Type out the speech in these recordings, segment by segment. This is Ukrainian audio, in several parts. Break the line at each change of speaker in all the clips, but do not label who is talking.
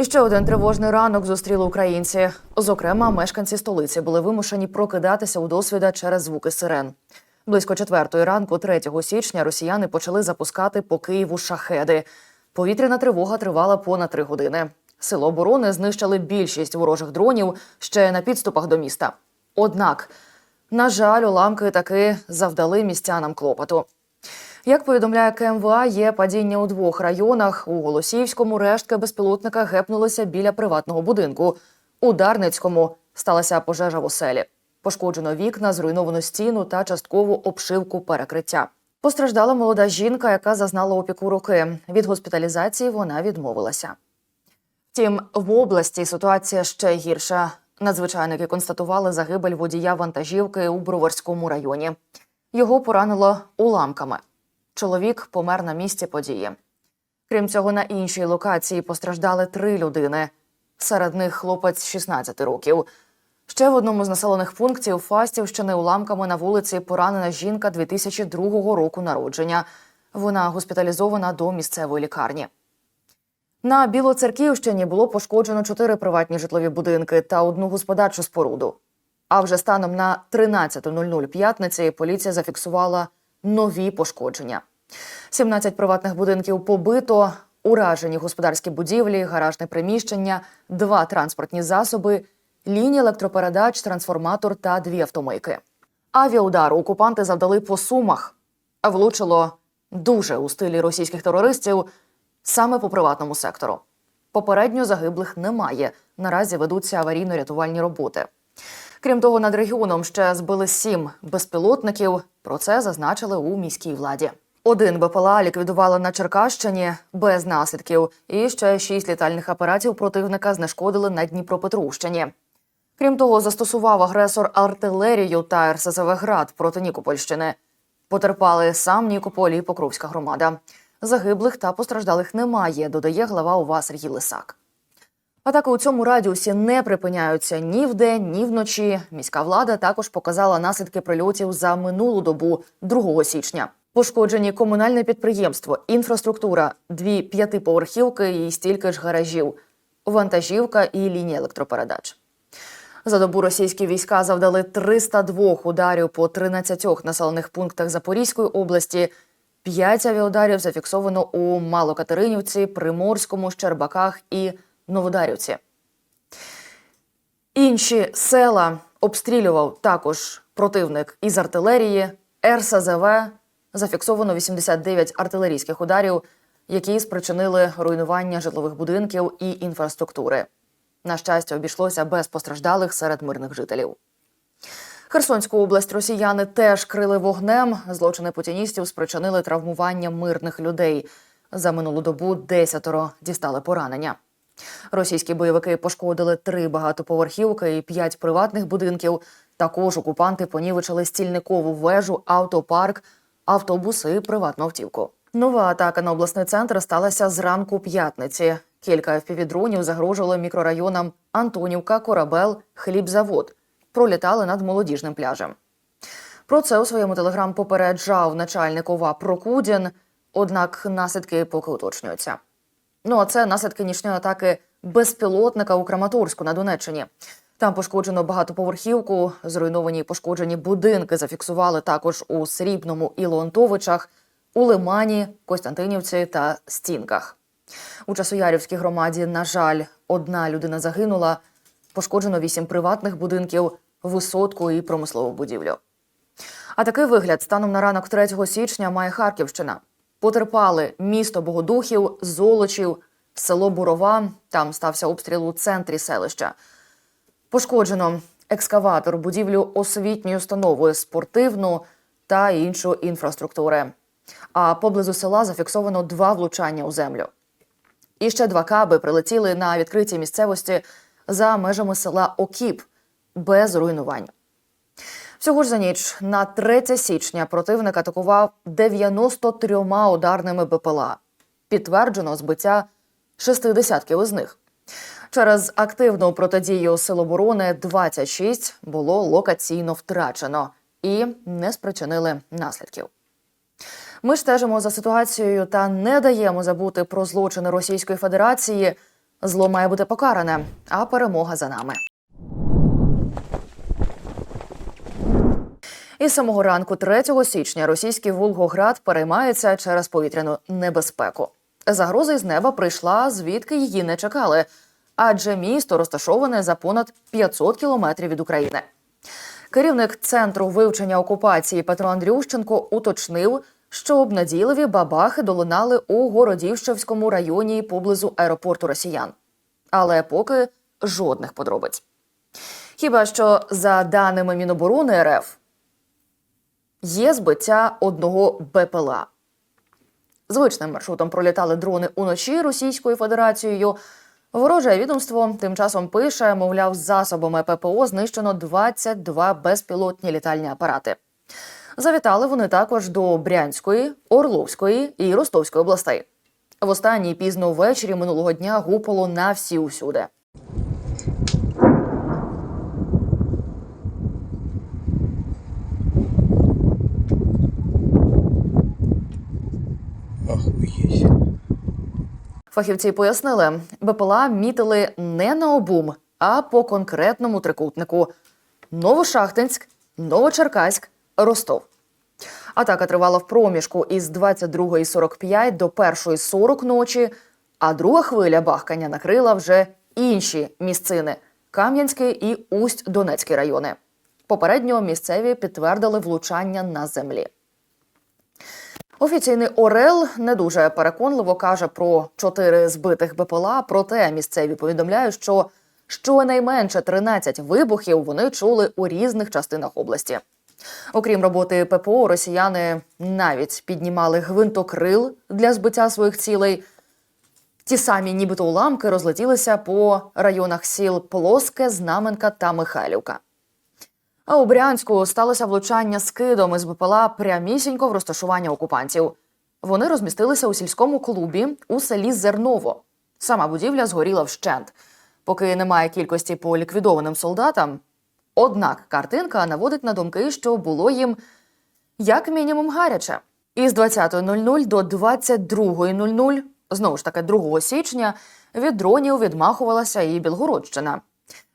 І ще один тривожний ранок зустріли українці. Зокрема, мешканці столиці були вимушені прокидатися у досвіда через звуки сирен. Близько четвертої ранку, 3 січня, росіяни почали запускати по Києву шахеди. Повітряна тривога тривала понад три години. Сили оборони знищили більшість ворожих дронів ще на підступах до міста. Однак, на жаль, уламки таки завдали містянам клопоту. Як повідомляє КМВА, є падіння у двох районах. У Голосіївському рештки безпілотника гепнулися біля приватного будинку. У Дарницькому сталася пожежа в оселі. Пошкоджено вікна, зруйновано стіну та часткову обшивку перекриття. Постраждала молода жінка, яка зазнала опіку руки. Від госпіталізації вона відмовилася. Втім, в області ситуація ще гірша. Надзвичайники констатували загибель водія вантажівки у Броварському районі. Його поранило уламками. Чоловік помер на місці події. Крім цього, на іншій локації постраждали три людини. Серед них хлопець 16 років. Ще в одному з населених пунктів Фастівщини уламками на вулиці поранена жінка 2002 року народження. Вона госпіталізована до місцевої лікарні. На Білоцерківщині було пошкоджено чотири приватні житлові будинки та одну господарчу споруду. А вже станом на 13.00 п'ятниці поліція зафіксувала нові пошкодження. 17 приватних будинків побито, уражені господарські будівлі, гаражне приміщення, два транспортні засоби, лінії електропередач, трансформатор та дві автомийки. Авіаудару окупанти завдали по сумах, а влучило дуже у стилі російських терористів саме по приватному сектору. Попередньо загиблих немає. Наразі ведуться аварійно-рятувальні роботи. Крім того, над регіоном ще збили сім безпілотників. Про це зазначили у міській владі. Один БПЛА ліквідували на Черкащині без наслідків, і ще шість літальних апаратів противника знешкодили на Дніпропетровщині. Крім того, застосував агресор артилерію та РСЗВ град проти Нікопольщини. Потерпали сам Нікополь і Покровська громада. Загиблих та постраждалих немає, додає глава ОВА Сергій Лисак. Атаки у цьому радіусі не припиняються ні вдень, ні вночі. Міська влада також показала наслідки прильотів за минулу добу 2 січня. Пошкоджені комунальне підприємство, інфраструктура, дві п'ятиповерхівки і стільки ж гаражів, вантажівка і лінія електропередач. За добу російські війська завдали 302 ударів по 13 населених пунктах Запорізької області. П'ять авіаударів зафіксовано у Малокатеринівці, Приморському, Щербаках і Новодарівці. Інші села обстрілював також противник із артилерії, РСЗВ. Зафіксовано 89 артилерійських ударів, які спричинили руйнування житлових будинків і інфраструктури. На щастя, обійшлося без постраждалих серед мирних жителів. Херсонську область росіяни теж крили вогнем. Злочини путіністів спричинили травмування мирних людей. За минулу добу десятеро дістали поранення. Російські бойовики пошкодили три багатоповерхівки і п'ять приватних будинків. Також окупанти понівечили стільникову вежу, автопарк, автобуси приватну автівку. Нова атака на обласний центр сталася зранку п'ятниці. Кілька FPV-дронів загрожували мікрорайонам Антонівка, Корабел, Хлібзавод. Пролітали над молодіжним пляжем. Про це у своєму телеграм попереджав начальник ОВА Прокудін, однак наслідки поки уточнюються. Ну а це наслідки нічної атаки безпілотника у Краматорську на Донеччині. Там пошкоджено багатоповерхівку, зруйновані і пошкоджені будинки зафіксували також у Срібному і Леонтовичах, у Лимані, Костянтинівці та Стінках. У Часоярівській громаді, на жаль, одна людина загинула. Пошкоджено вісім приватних будинків, висотку і промислову будівлю. А такий вигляд станом на ранок 3 січня має Харківщина. Потерпали місто Богодухів, Золочів, село Бурова. Там стався обстріл у центрі селища. Пошкоджено екскаватор, будівлю освітньої установи, спортивну та іншу інфраструктури. А поблизу села зафіксовано два влучання у землю. І ще два каби прилетіли на відкритій місцевості за межами села Окіп без руйнувань. Всього ж за ніч на 3 січня противник атакував 93 ударними БПЛА. Підтверджено збиття 60 із них. Через активну протидію Сил оборони 26 було локаційно втрачено і не спричинили наслідків. Ми стежимо за ситуацією та не даємо забути про злочини Російської Федерації. Зло має бути покаране, а перемога за нами. Із самого ранку 3 січня російський Волгоград переймається через повітряну небезпеку. Загроза із неба прийшла, звідки її не чекали, адже місто розташоване за понад 500 кілометрів від України. Керівник центру вивчення окупації Петро Андрющенко уточнив, що обнадійливі бабахи долунали у Городівщевському районі поблизу аеропорту росіян. Але поки жодних подробиць. Хіба що за даними Міноборони РФ є збиття одного БПЛА. Звичним маршрутом пролітали дрони уночі Російською Федерацією. Вороже відомство тим часом пише, мовляв, засобами ППО знищено 22 безпілотні літальні апарати. Завітали вони також до Брянської, Орловської і Ростовської областей. В останній пізно ввечері минулого дня гупало на всі усюди. Фахівці пояснили, БПЛА мітили не на обум, а по конкретному трикутнику: Новошахтинськ, Новочеркаськ, Ростов. Атака тривала в проміжку із 22.45 до 1.40 ночі, а друга хвиля бахкання накрила вже інші місцини Кам'янський і Усть-Донецький райони. Попередньо місцеві підтвердили влучання на землі. Офіційний Орел не дуже переконливо каже про чотири збитих БПЛА, проте місцеві повідомляють, що щонайменше 13 вибухів вони чули у різних частинах області. Окрім роботи ППО, росіяни навіть піднімали гвинтокрил для збиття своїх цілей. Ті самі, нібито уламки, розлетілися по районах сіл Плоске, Знаменка та Михайлівка. А у Брянську сталося влучання скидом із БПЛА прямісінько в розташування окупантів. Вони розмістилися у сільському клубі у селі Зерново. Сама будівля згоріла вщент. Поки немає кількості по ліквідованим солдатам. Однак картинка наводить на думки, що було їм як мінімум гаряче. Із 20.00 до 22.00, знову ж таки 2 січня, від дронів відмахувалася і Білгородщина.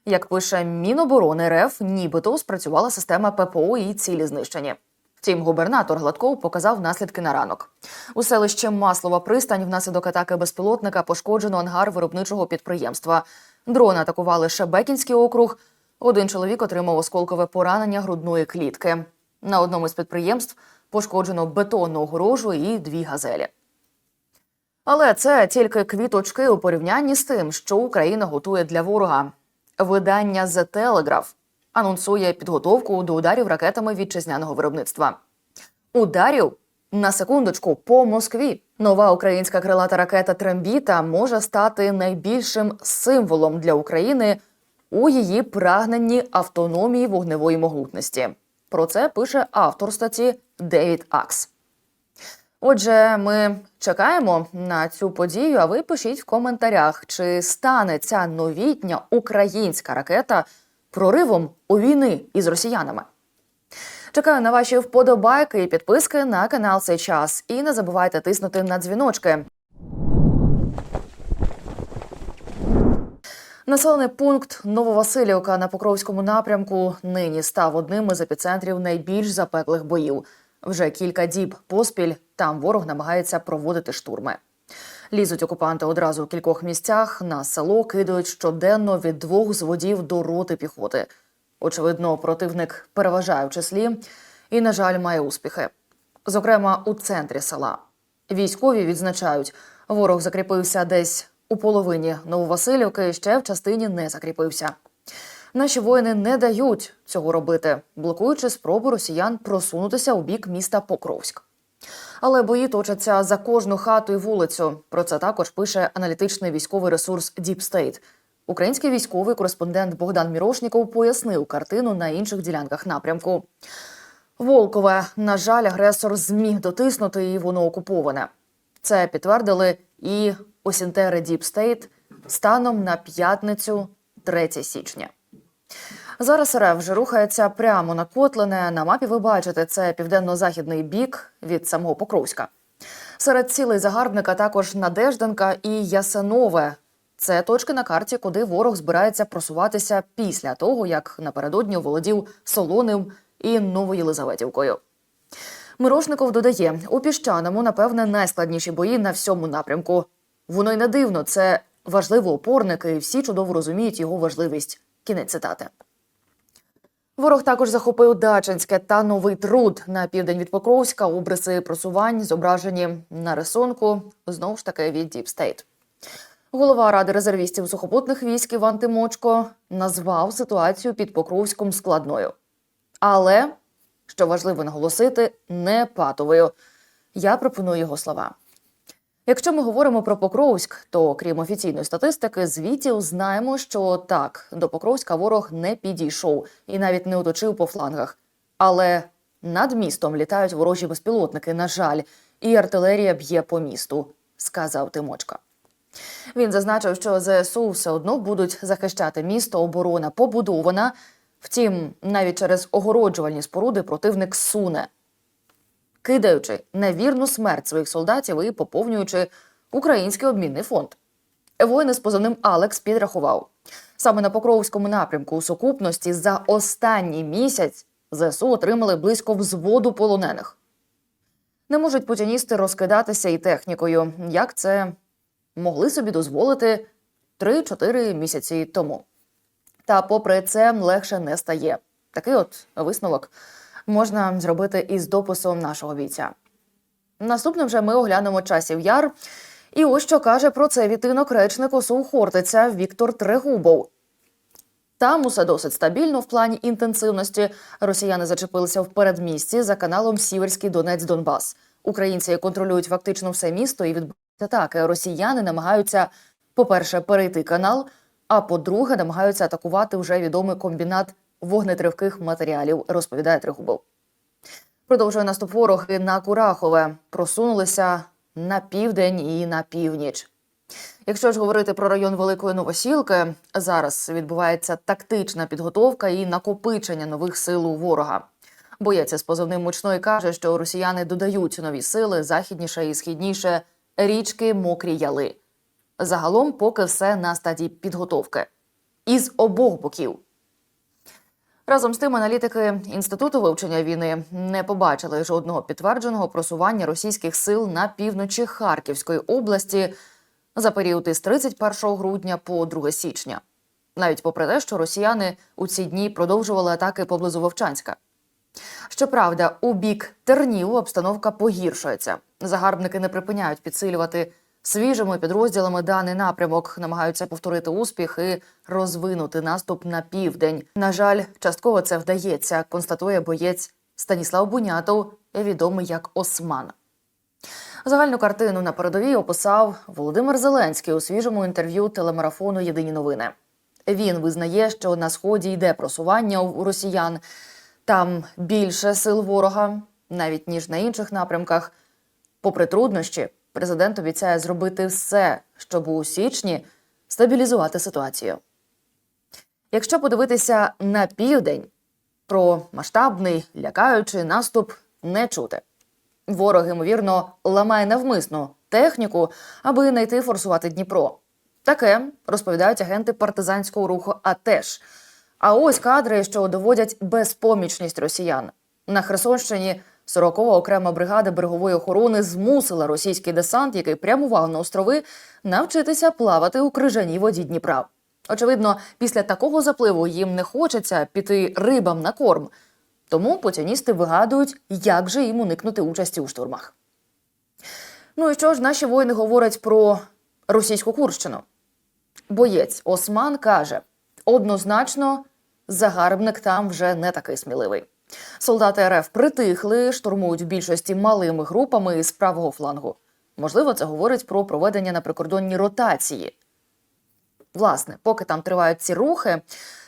Як пише Міноборони РФ, нібито спрацювала система ППО і цілі знищені. Втім, губернатор Гладков показав наслідки на ранок. У селищі Маслова пристань внаслідок атаки безпілотника пошкоджено ангар виробничого підприємства. Дрони атакували Шебекінський округ. Один чоловік отримав осколкове поранення грудної клітки. На одному з підприємств пошкоджено бетонну огорожу і дві газелі. Але це тільки квіточки у порівнянні з тим, що Україна готує для ворога. Видання The Telegraph анонсує підготовку до ударів ракетами вітчизняного виробництва. Ударів на секундочку по Москві. Нова українська крилата ракета Трембіта може стати найбільшим символом для України у її прагненні автономії вогневої могутності. Про це пише автор статті Девід Акс. Отже, ми чекаємо на цю подію. А ви пишіть в коментарях, чи стане ця новітня українська ракета проривом у війни із росіянами. Чекаю на ваші вподобайки і підписки на канал цей час. І не забувайте тиснути на дзвіночки. Населений пункт Нововасилівка на Покровському напрямку нині став одним із епіцентрів найбільш запеклих боїв. Вже кілька діб поспіль там ворог намагається проводити штурми. Лізуть окупанти одразу в кількох місцях на село кидають щоденно від двох зводів до роти піхоти. Очевидно, противник переважає в числі і, на жаль, має успіхи. Зокрема, у центрі села. Військові відзначають, ворог закріпився десь у половині Нововасилівки, ще в частині не закріпився. Наші воїни не дають цього робити, блокуючи спробу росіян просунутися у бік міста Покровськ. Але бої точаться за кожну хату і вулицю. Про це також пише аналітичний військовий ресурс Deep State. Український військовий кореспондент Богдан Мірошніков пояснив картину на інших ділянках напрямку. Волкове, на жаль, агресор зміг дотиснути і воно окуповане. Це підтвердили і осінтери Deep State станом на п'ятницю 3 січня. Зараз РФ вже рухається прямо на Котлине. На мапі ви бачите, це південно-західний бік від самого Покровська. Серед цілей загарбника також Надежденка і Ясенове. Це точки на карті, куди ворог збирається просуватися після того, як напередодні оволодів Солоним і Новоєлизаветівкою. Мирошников додає, у піщаному, напевне, найскладніші бої на всьому напрямку. Воно й не дивно, це важливий опорник, і всі чудово розуміють його важливість. Кінець цитати. Ворог також захопив Дачинське та Новий Труд на південь від Покровська. Обриси просувань зображені на рисунку знову ж таки від Deep State. Голова ради резервістів сухопутних військ Іван Тимочко назвав ситуацію під Покровськом складною. Але, що важливо наголосити, не патовою. Я пропоную його слова. Якщо ми говоримо про Покровськ, то крім офіційної статистики, звітів знаємо, що так, до Покровська ворог не підійшов і навіть не оточив по флангах. Але над містом літають ворожі безпілотники, на жаль, і артилерія б'є по місту, сказав Тимочка. Він зазначив, що ЗСУ все одно будуть захищати місто, оборона побудована. Втім, навіть через огороджувальні споруди противник суне, кидаючи на вірну смерть своїх солдатів і поповнюючи український обмінний фонд. Воїн з позивним Алекс підрахував саме на Покровському напрямку у сукупності за останній місяць ЗСУ отримали близько взводу полонених. Не можуть путіністи розкидатися і технікою, як це могли собі дозволити 3-4 місяці тому. Та, попри це, легше не стає. Такий от висновок можна зробити із дописом нашого бійця. Наступним же ми оглянемо часів яр. І ось що каже про це вітинок речник ОСУ Хортиця Віктор Трегубов. Там усе досить стабільно в плані інтенсивності. Росіяни зачепилися в передмісті за каналом Сіверський Донець Донбас. Українці контролюють фактично все місто і відбувають атаки. Росіяни намагаються, по-перше, перейти канал, а по-друге, намагаються атакувати вже відомий комбінат вогнетривких матеріалів, розповідає Тригубов. Продовжує наступ ворог і на Курахове. Просунулися на південь і на північ. Якщо ж говорити про район Великої Новосілки, зараз відбувається тактична підготовка і накопичення нових сил у ворога. Боєць із позивним мучної каже, що росіяни додають нові сили західніше і східніше річки Мокрі Яли. Загалом, поки все на стадії підготовки із обох боків. Разом з тим, аналітики інституту вивчення війни не побачили жодного підтвердженого просування російських сил на півночі Харківської області за період із 31 грудня по 2 січня, навіть попри те, що росіяни у ці дні продовжували атаки поблизу Вовчанська. Щоправда, у бік тернів обстановка погіршується. Загарбники не припиняють підсилювати свіжими підрозділами даний напрямок, намагаються повторити успіх і розвинути наступ на південь. На жаль, частково це вдається, констатує боєць Станіслав Бунятов, відомий як Осман. Загальну картину на передовій описав Володимир Зеленський у свіжому інтерв'ю телемарафону Єдині новини. Він визнає, що на сході йде просування у росіян. Там більше сил ворога, навіть ніж на інших напрямках. Попри труднощі, президент обіцяє зробити все, щоб у січні стабілізувати ситуацію. Якщо подивитися на південь, про масштабний лякаючий наступ не чути. Ворог, ймовірно, ламає навмисно техніку, аби знайти форсувати Дніпро. Таке розповідають агенти партизанського руху. АТЕШ. А ось кадри, що доводять безпомічність росіян на Херсонщині. 40-ва окрема бригада берегової охорони змусила російський десант, який прямував на острови, навчитися плавати у крижаній воді Дніпра. Очевидно, після такого запливу їм не хочеться піти рибам на корм. Тому путіністи вигадують, як же їм уникнути участі у штурмах. Ну і що ж наші воїни говорять про російську Курщину? Боєць Осман каже: однозначно, загарбник там вже не такий сміливий. Солдати РФ притихли, штурмують в більшості малими групами з правого флангу. Можливо, це говорить про проведення на прикордонні ротації. Власне, поки там тривають ці рухи,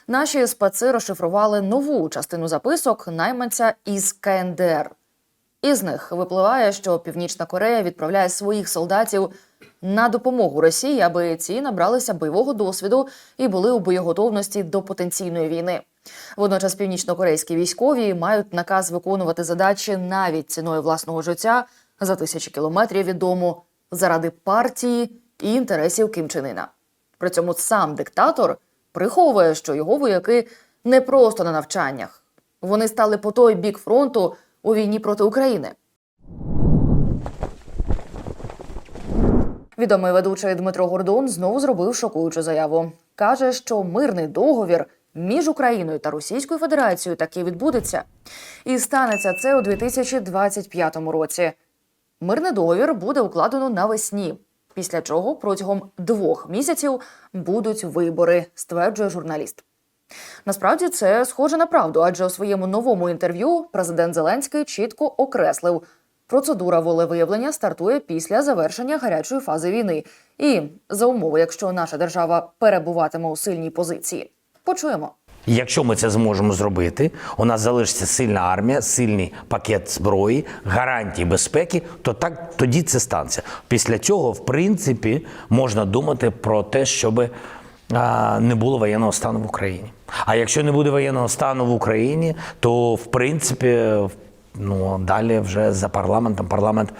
наші специ розшифрували нову частину записок найманця із КНДР. Із них випливає, що Північна Корея відправляє своїх солдатів на допомогу Росії, аби ці набралися бойового досвіду і були у боєготовності до потенційної війни. Водночас північнокорейські військові мають наказ виконувати задачі навіть ціною власного життя за тисячі кілометрів від дому заради партії і інтересів Ким Чен Іна. При цьому сам диктатор приховує, що його вояки не просто на навчаннях. Вони стали по той бік фронту у війні проти України. Відомий ведучий Дмитро Гордон знову зробив шокуючу заяву. Каже, що мирний договір між Україною та Російською Федерацією таки відбудеться. І станеться це у 2025 році. Мирний договір буде укладено навесні, після чого протягом двох місяців будуть вибори, стверджує журналіст. Насправді це схоже на правду, адже у своєму новому інтерв'ю президент Зеленський чітко окреслив, процедура волевиявлення стартує після завершення гарячої фази війни, і за умови, якщо наша держава перебуватиме у сильній позиції. Почуємо.
Якщо ми це зможемо зробити, у нас залишиться сильна армія, сильний пакет зброї, гарантії безпеки, то так тоді це станеться. Після цього, в принципі, можна думати про те, щоб не було воєнного стану в Україні. А якщо не буде воєнного стану в Україні, то в принципі ну далі вже за парламентом парламент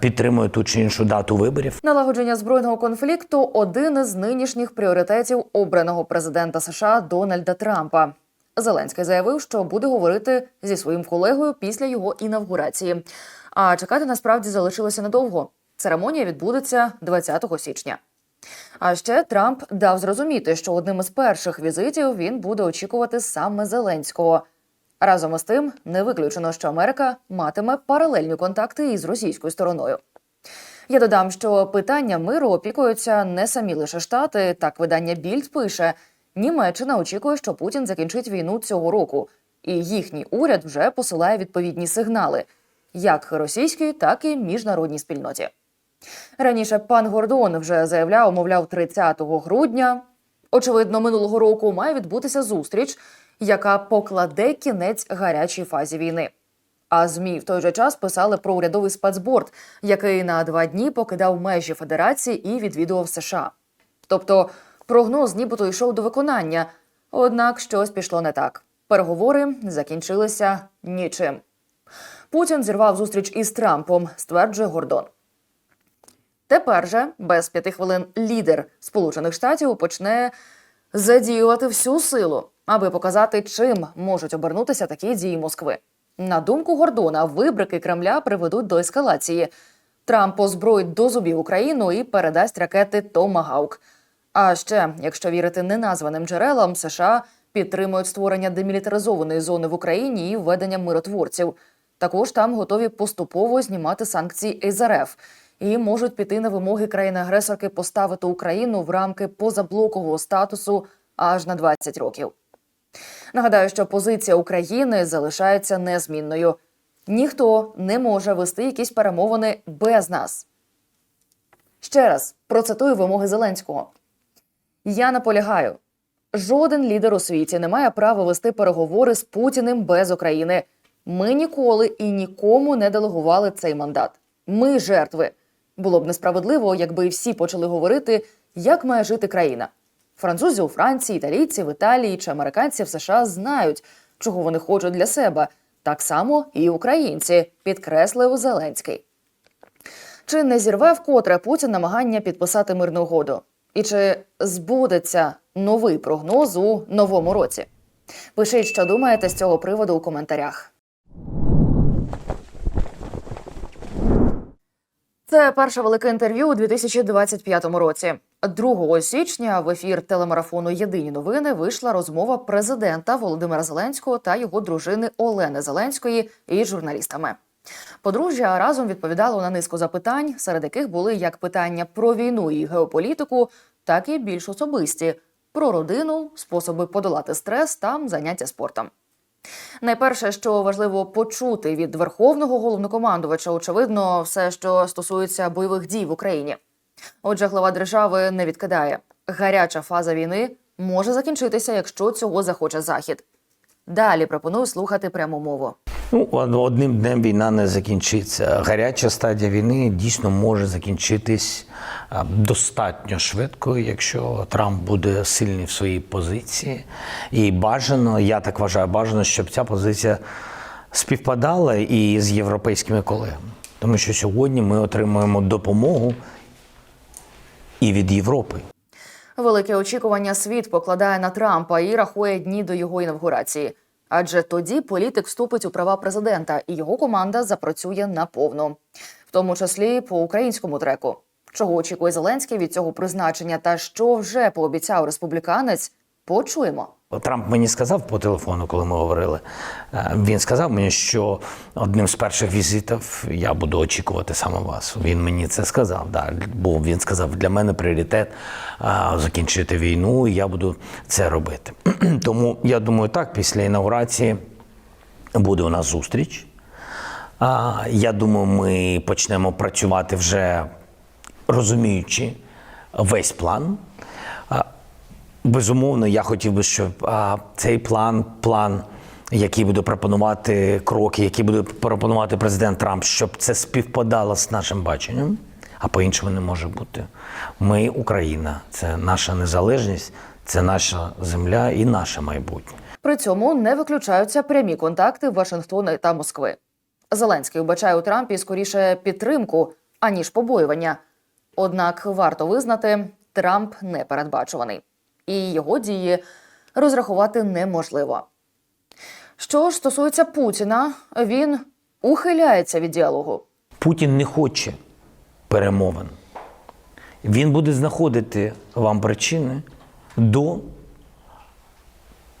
підтримує ту чи іншу дату виборів.
Налагодження збройного конфлікту один із нинішніх пріоритетів обраного президента США Дональда Трампа. Зеленський заявив, що буде говорити зі своїм колегою після його інавгурації. А чекати насправді залишилося недовго. Церемонія відбудеться 20 січня. А ще Трамп дав зрозуміти, що одним із перших візитів він буде очікувати саме Зеленського. Разом із тим, не виключено, що Америка матиме паралельні контакти із російською стороною. Я додам, що питання миру опікуються не самі лише штати. Так видання Більд пише: Німеччина очікує, що Путін закінчить війну цього року, і їхній уряд вже посилає відповідні сигнали, як російській, так і міжнародній спільноті. Раніше пан Гордон вже заявляв, мовляв, 30 грудня, очевидно, минулого року має відбутися зустріч, яка покладе кінець гарячій фазі війни. А змі в той же час писали про урядовий спецборд, який на два дні покидав межі федерації і відвідував США. Тобто прогноз нібито йшов до виконання, однак щось пішло не так. Переговори закінчилися нічим. Путін зірвав зустріч із Трампом, стверджує Гордон. Тепер же, без п'яти хвилин, лідер Сполучених Штатів почне задіювати всю силу, аби показати, чим можуть обернутися такі дії Москви. На думку Гордона, вибрики Кремля приведуть до ескалації. Трамп озброїть до зубів Україну і передасть ракети Томагаук. А ще, якщо вірити неназваним джерелам, США підтримують створення демілітаризованої зони в Україні і введення миротворців. Також там готові поступово знімати санкції із РФ і можуть піти на вимоги країни-агресорки поставити Україну в рамки позаблокового статусу аж на 20 років. Нагадаю, що позиція України залишається незмінною. Ніхто не може вести якісь перемовини без нас. Ще раз процитую вимоги Зеленського. Я наполягаю: жоден лідер у світі не має права вести переговори з Путіним без України. Ми ніколи і нікому не делегували цей мандат. Ми жертви. Було б несправедливо, якби всі почали говорити, як має жити країна. Французи у Франції, італійці в Італії чи американці в США знають, чого вони хочуть для себе. Так само і українці, підкреслив Зеленський. Чи не зірве вкотре Путін намагання підписати мирну угоду? І чи збудеться новий прогноз у новому році? Пишіть, що думаєте з цього приводу у коментарях. Це перше велике інтерв'ю у 2025 році. 2 січня в ефір телемарафону Єдині новини вийшла розмова президента Володимира Зеленського та його дружини Олени Зеленської із журналістами. Подружжя разом відповідало на низку запитань, серед яких були як питання про війну і геополітику, так і більш особисті про родину, способи подолати стрес та заняття спортом. Найперше, що важливо почути від верховного головнокомандувача, очевидно, все, що стосується бойових дій в Україні. Отже, глава держави не відкидає. Гаряча фаза війни може закінчитися, якщо цього захоче захід. Далі пропоную слухати пряму мову.
Ну, одним днем війна не закінчиться. Гаряча стадія війни дійсно може закінчитись достатньо швидко, якщо Трамп буде сильний в своїй позиції. І бажано, я так вважаю, бажано, щоб ця позиція співпадала і з європейськими колегами. Тому що сьогодні ми отримуємо допомогу і від Європи.
Велике очікування світ покладає на Трампа і рахує дні до його інавгурації. Адже тоді політик вступить у права президента, і його команда запрацює наповну, в тому числі по українському треку. Чого очікує Зеленський від цього призначення, та що вже пообіцяв республіканець, почуємо.
Трамп мені сказав по телефону, коли ми говорили. е, Він сказав мені, що одним з перших візитів я буду очікувати саме вас. Він мені це сказав. Да. Бо він сказав, для мене пріоритет закінчити війну, і я буду це робити. Тому я думаю, так, після інаугурації буде у нас зустріч. Я думаю, ми почнемо працювати вже розуміючи весь план. Безумовно, я хотів би, щоб цей план, план, який буде пропонувати кроки, які буде пропонувати президент Трамп, щоб це співпадало з нашим баченням, а по-іншому не може бути. Ми Україна, це наша незалежність, це наша земля і наше майбутнє.
При цьому не виключаються прямі контакти Вашингтона та Москви. Зеленський вбачає у Трампі скоріше підтримку, аніж побоювання. Однак варто визнати, Трамп непередбачуваний, і його дії розрахувати неможливо. Що ж стосується Путіна, він ухиляється від діалогу.
Путін не хоче перемовин. Він буде знаходити вам причини до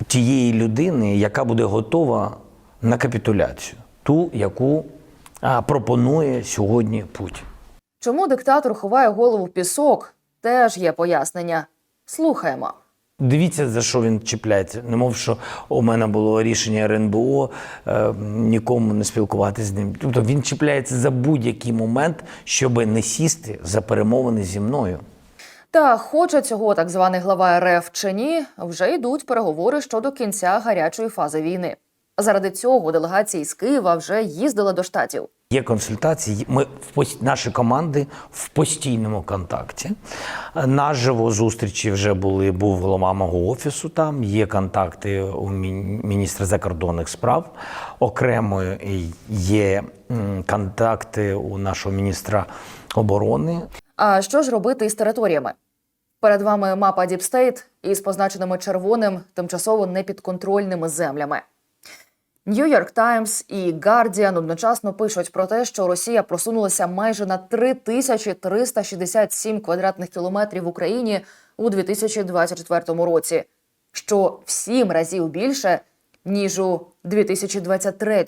тієї людини, яка буде готова на капітуляцію, ту, яку пропонує сьогодні Путін.
Чому диктатор ховає голову в пісок? Теж є пояснення. Слухаємо.
Дивіться, за що він чіпляється. Немов що у мене було рішення РНБО е, нікому не спілкуватися з ним. Тобто він чіпляється за будь-який момент, щоб не сісти за перемовини зі мною.
Та хоче цього так званий глава РФ чи ні, вже йдуть переговори щодо кінця гарячої фази війни. Заради цього делегації з Києва вже їздила до штатів.
Є консультації. Ми в наші команди в постійному контакті. Наживо зустрічі вже були. Був голова мого офісу. Там є контакти у міністра закордонних справ. Окремо є контакти у нашого міністра оборони.
А що ж робити із територіями? Перед вами мапа Діпстейт із позначеними червоним тимчасово непідконтрольними землями. Нью-Йорк Таймс і Guardian одночасно пишуть про те, що Росія просунулася майже на 3367 квадратних кілометрів в Україні у 2024 році, що в сім разів більше ніж у 2023.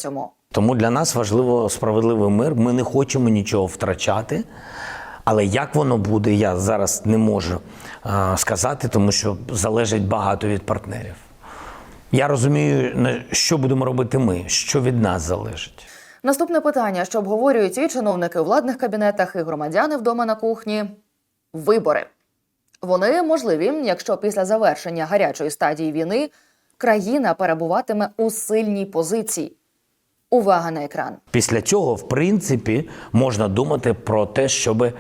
Тому для нас важливо справедливий мир. Ми не хочемо нічого втрачати. Але як воно буде, я зараз не можу е, сказати, тому що залежить багато від партнерів. Я розумію, що будемо робити ми, що від нас залежить.
Наступне питання, що обговорюють і чиновники у владних кабінетах, і громадяни вдома на кухні вибори. Вони можливі, якщо після завершення гарячої стадії війни країна перебуватиме у сильній позиції. Увага на екран.
Після цього, в принципі, можна думати про те, щоб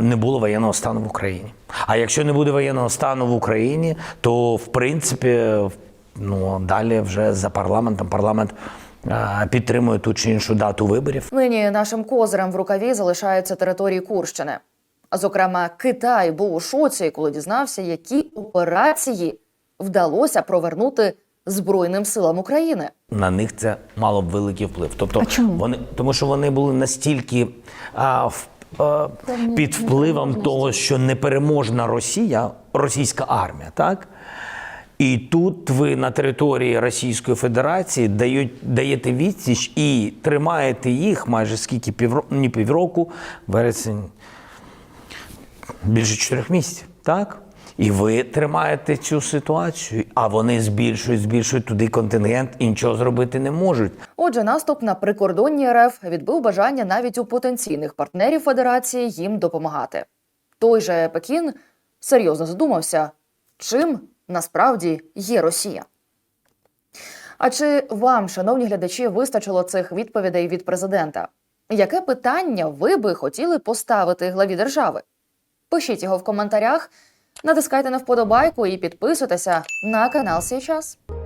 не було воєнного стану в Україні. А якщо не буде воєнного стану в Україні, то в принципі ну, далі вже за парламентом парламент підтримує ту чи іншу дату виборів.
Нині нашим козирем в рукаві залишаються території Курщини. Зокрема, Китай був у шоці, коли дізнався, які операції вдалося провернути Збройним силам України.
на них це мало б великий вплив. Тобто
А чому?
вони тому, що вони були настільки а, в, а, під впливом того, що непереможна Росія, російська армія, так. І тут ви на території Російської Федерації дають, даєте відсіч і тримаєте їх майже скільки півроку, не півроку, вересень, більше чотирьох місяців, так? І ви тримаєте цю ситуацію, а вони збільшують, збільшують туди контингент і нічого зробити не можуть.
Отже, наступ на прикордонні РФ відбив бажання навіть у потенційних партнерів Федерації їм допомагати. Той же Пекін серйозно задумався, чим насправді є Росія. А чи вам, шановні глядачі, вистачило цих відповідей від президента? Яке питання ви би хотіли поставити главі держави? Пишіть його в коментарях, натискайте на вподобайку і підписуйтеся на канал «Сейчас». час.